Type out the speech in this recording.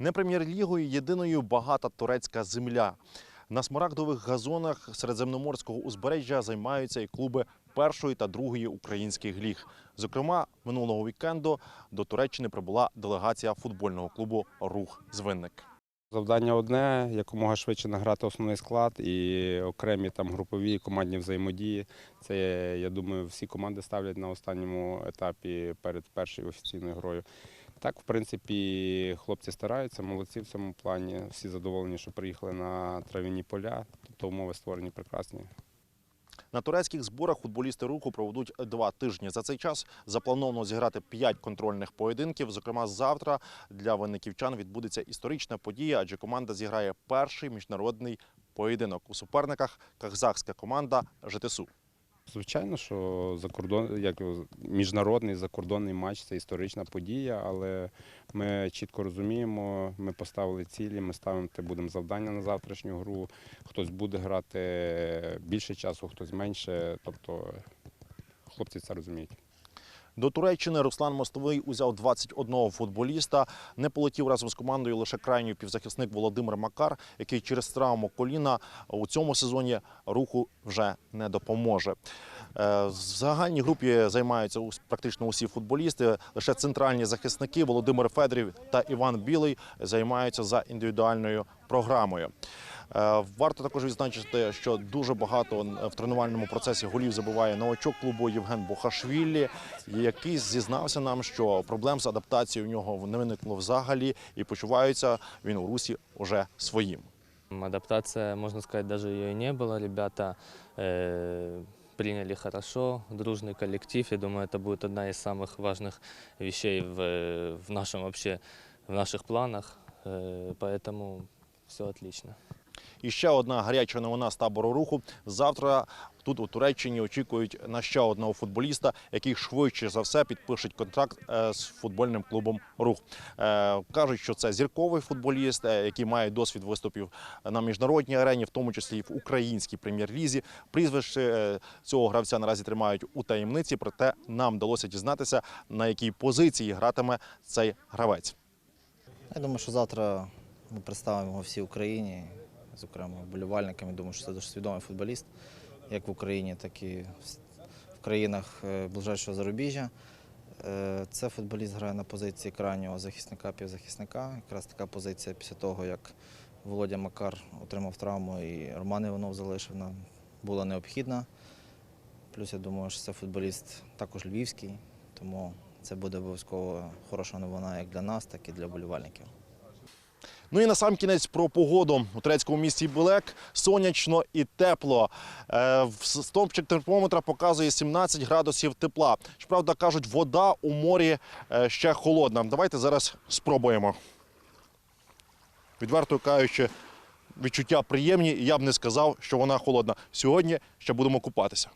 Не прем'єр-лігою єдиною багата турецька земля. На смарагдових газонах середземноморського узбережжя займаються і клуби першої та другої українських ліг. Зокрема, минулого вікенду до Туреччини прибула делегація футбольного клубу Рух Звинник. Завдання одне якомога швидше награти основний склад і окремі там групові командні взаємодії. Це я думаю, всі команди ставлять на останньому етапі перед першою офіційною грою. Так, в принципі, хлопці стараються, молодці в цьому плані. Всі задоволені, що приїхали на трав'яні поля, тобто умови створені прекрасні. На турецьких зборах футболісти руху проведуть два тижні. За цей час заплановано зіграти п'ять контрольних поєдинків. Зокрема, завтра для винниківчан відбудеться історична подія, адже команда зіграє перший міжнародний поєдинок у суперниках казахська команда ЖТСУ. Звичайно, що закордон, як міжнародний закордонний матч це історична подія, але ми чітко розуміємо, ми поставили цілі, ми ставимо будемо завдання на завтрашню гру. Хтось буде грати більше часу, хтось менше. Тобто хлопці це розуміють. До Туреччини Руслан Мостовий узяв 21 футболіста. Не полетів разом з командою лише крайній півзахисник Володимир Макар, який через травму коліна у цьому сезоні руху вже не допоможе. Е, В загальній групі займаються практично усі футболісти. Лише центральні захисники Володимир Федорів та Іван Білий займаються за індивідуальною програмою. Е, Варто також відзначити, що дуже багато в тренувальному процесі голів забиває новачок клубу Євген Бухашвілі, який зізнався нам, що проблем з адаптацією в нього не виникло взагалі, і почувається він у русі уже своїм. Адаптация, можно сказать, даже ее и не было. Ребята э, приняли хорошо, дружный коллектив. Я думаю, это будет одна из самых важных вещей в, в нашем вообще, в наших планах. Э, поэтому все отлично. І ще одна гаряча новина з табору руху. Завтра тут у Туреччині очікують на ще одного футболіста, який швидше за все підпишуть контракт е, з футбольним клубом Рух. Е, Кажуть, що це зірковий футболіст, е, який має досвід виступів на міжнародній арені, в тому числі і в українській прем'єр-лізі. Прізвище цього гравця наразі тримають у таємниці, проте нам вдалося дізнатися, на якій позиції гратиме цей гравець. Я думаю, що завтра ми представимо його всій Україні, зокрема вболівальникам. Я думаю, що це дуже свідомий футболіст, як в Україні, так і в країнах е, ближайшого зарубіжжя. Е, Це футболіст грає на позиції крайнього захисника півзахисника. Якраз така позиція після того, як Володя Макар отримав травму і Роман Іванов залишив нам, була необхідна. Плюс я думаю, що це футболіст також львівський, тому це буде обов'язково хороша новина як для нас, так і для вболівальників. Ну і на сам кінець про погоду у турецькому місті Білек сонячно і тепло. Е, Стовпчик термометра показує 17 градусів тепла. Щоправда, кажуть, вода у морі е, ще холодна. Давайте зараз спробуємо. Відверто кажучи, відчуття приємні, і я б не сказав, що вона холодна. Сьогодні ще будемо купатися.